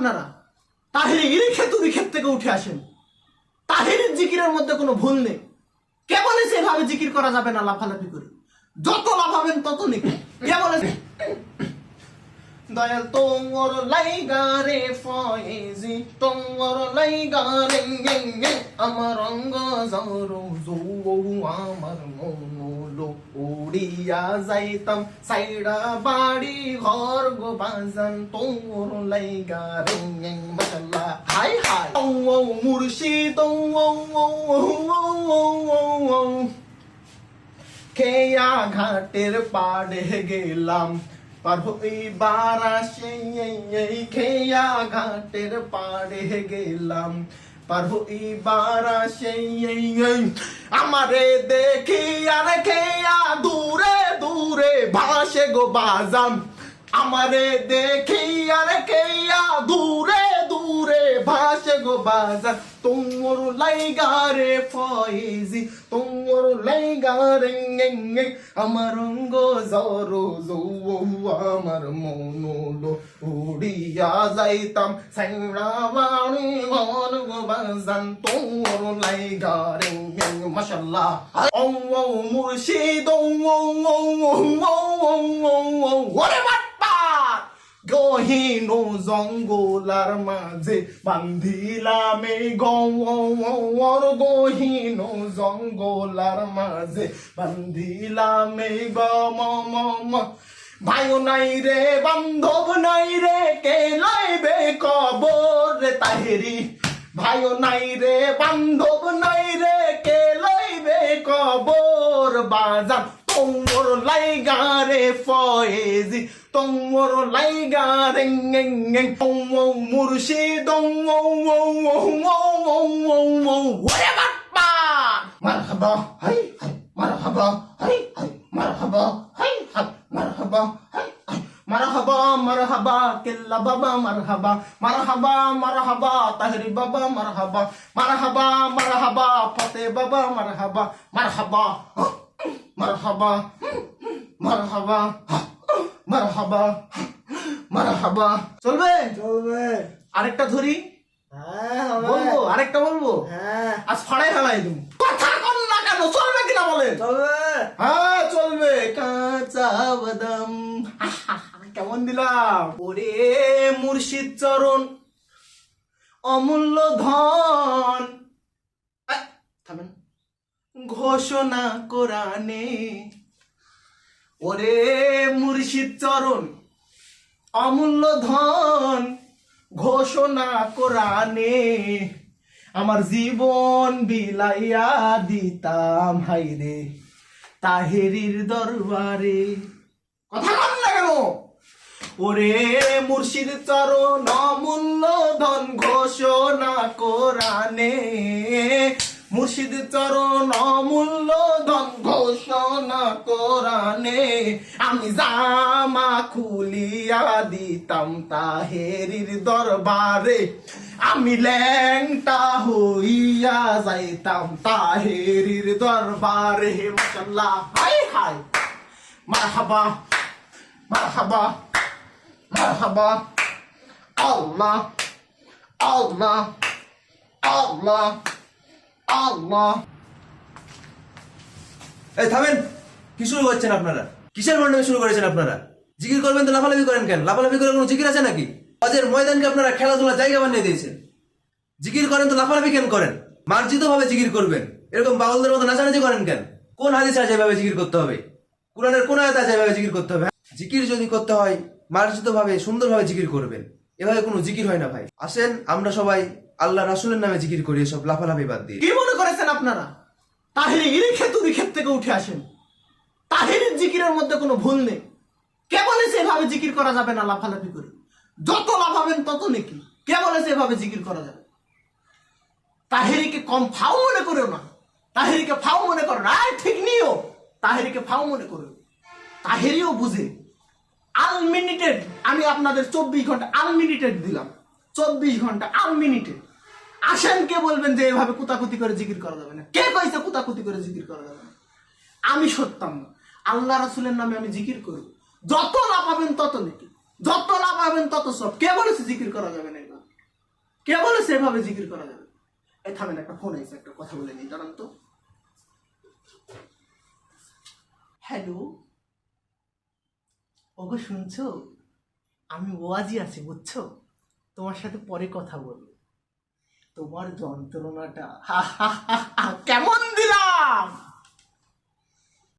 আপনারা তাহিরি ইরি খেতু উরি থেকে উঠে আসেন। তাহির জিকিরের মধ্যে কোনো ভুল নেই। কে বলেছে এভাবে জিকির করা যাবে না লাফালাফি করে। যত লাফাবেন তত নেই কে বলেছে দয়াল তোর লাইগারে ফয়েজি তোর লাইগারে আমার অঙ্গ জরো জো আমার মনোলো উড়িয়া যাইতাম। সাইডা বাড়ি ঘর গো বাজান তোর লাইগারে মাশাল্লাহ হাই হাই। ও মুর্শিদ ও ও ও ও ও ও খেয়া ঘাটের পাড়ে গেলাম? পার হইবার সেই খেয়া ঘাটের পাড়ে গেলাম। পার আমারে দেখি আর খেয়া দূরে দূরে ভাসে গো বাজাম আমারে দেখি আর খেয়া দূরে গো বাজার তোমর লাইগারে ফয়েজি তোমর লাইগারে আমার অঙ্গ জরো আমার মনোলো উড়িয়া যাইতাম সাইরা বাণী মন বাজান তোমর লাইগারে মাশাল্লাহ ও মুর্শিদ ও ও ও ও ও ও ও ও গহীন জঙ্গলার মাঝে বান্ধিলাম এই গর গহীন জঙ্গলার মাঝে বান্ধিলাম এই গম ভাইও নাই রে, বান্ধব নাই রে, কে লাইবে কবর রে তাহেরি? ভাইও নাই রে, বান্ধব নাই রে, কে লাইবে কবর বাজার? তোমর লাইগারে ফয়েজি, তোমর লাইগারে মুর্শিদ ওরে বাপ্পা! মারহাবা, হাই হাই, মারহাবা, হাই হাই, মারহাবা, হাই হাই, মারহাবা হাই মারহাবা মারহাবা, কেল্লা বাবা, মারহাবা। মারহাবা মারহাবা, তাহরি বাবা, মারহাবা। মারহাবা মারহাবা, ফতে বাবা, মারহাবা। মারহাবা মারহাবা মারহাবা মারহাবা মারহাবা চলবে? চলবে। আরেকটা ধরি? হ্যাঁ বলব? আরেকটা বলব? হ্যাঁ। আজ ফাড়াই ফেলাই তুমি কথা কন না কেন? চলবে কিনা বলেন? চলবে। হ্যাঁ চলবে। কাঁচা বাদাম। কেমন দিলাম? ওরে মুর্শিদ চরণ অমূল্য ধন। থামেন। ঘোষণা কোরআনে। ওরে মুর্শিদ চরণ, অমূল্য ধন ঘোষণা কোরআনে। আমার জীবন বিলাইয়া দিতাম হাইরে তাহেরির দরবারে। কথা না কেন? ওরে মুর্শিদ চরণ, অমূল্য ধন ঘোষণা কোরআনে। মুর্শিদ চরণ অমূল্য ধন ঘোষণা কোরআনে, আমি জামা খুলিয়া দিতাম তাহেরির দরবারে, আমি ল্যাংটা হইয়া যাইতাম তাহেরির দরবারে। মাশাল্লাহ হাই হাই, মারহাবা মারহাবা মারহাবা, আল্লাহ আল্লাহ আল্লাহ। আল্লাহ। এই, থামেন। কি শুরু করছেন আপনারা? কিসের বর্ণনা শুরু করেছেন আপনারা? জিকির করবেন তো, লাফালাফি করেন কেন? লাফালাফি করে কোনো জিকির আছে নাকি? অজের ময়দানকে আপনারা খেলাধুলা জায়গা বানিয়ে দিয়েছেন। জিকির করেন তো, লাফালাফি কেন করেন? মার্জিত ভাবে জিকির করবেন। এরকম বাউলদের মতো নাচানাচি করেন কেন? কোন হাদিস আছে এভাবে জিকির করতে হবে? কোরআনের কোন আয়াত আছে এভাবে জিকির করতে হবে? জিকির যদি করতে হয় মার্জিত ভাবে সুন্দরভাবে জিকির করবেন। এভাবে কোনো জিকির হয় না ভাই। আসেন, আমরা সবাই আল্লাহ রাসুলের নামে জিকির করি, এসব লাফালাফি বাদ দিয়ে। কি মনে করেছেন আপনারা? তাহিরি ইরি ক্ষেত থেকে উঠে আসেন। তাহিরের জিকিরের মধ্যে কোনো ভুল নেই। কে বলেছে এভাবে জিকির করা যাবে না লাফালাফি করে? যত লাফাবেন তত নাকি। কে বলেছে এভাবে জিকির করা যাবে? তাহেরিকে কম ফাও মনে করো না। তাহেরিকে ফাও মনে করো। না ঠিক নিও। তাহেরিকে ফাও মনে করো তাহেরিও বুঝে আনলিমিটেড আমি আপনাদের চব্বিশ ঘণ্টা আনলিমিটেড দিলাম। চব্বিশ ঘণ্টা আনলিমিটেড আসেন কে বলবেন যে এভাবে কুতাকুতি করে জিকির করা যাবে না। কে কইছে কুতাকুতি করে জিকির করা যাবে না? আমি সত্যাম না। আল্লাহ রাসুলের নামে আমি জিকির করব যত না পাবেন তত নাকি। যত না পাবেন তত সব কে বলেছে জিকির করা যাবে না এভাবে? কে বলেছে এভাবে জিকির করা যাবে? এই থামেন, একটা ফোন আছে একটা কথা বলে নিই দাঁড়ান তো। হ্যালো ওগো, শুনছো? আমি ওয়াজি আছি, বুঝছ? তোমার সাথে পরে কথা বলব। তোমার যন্ত্রণাটা কেমন দিলাম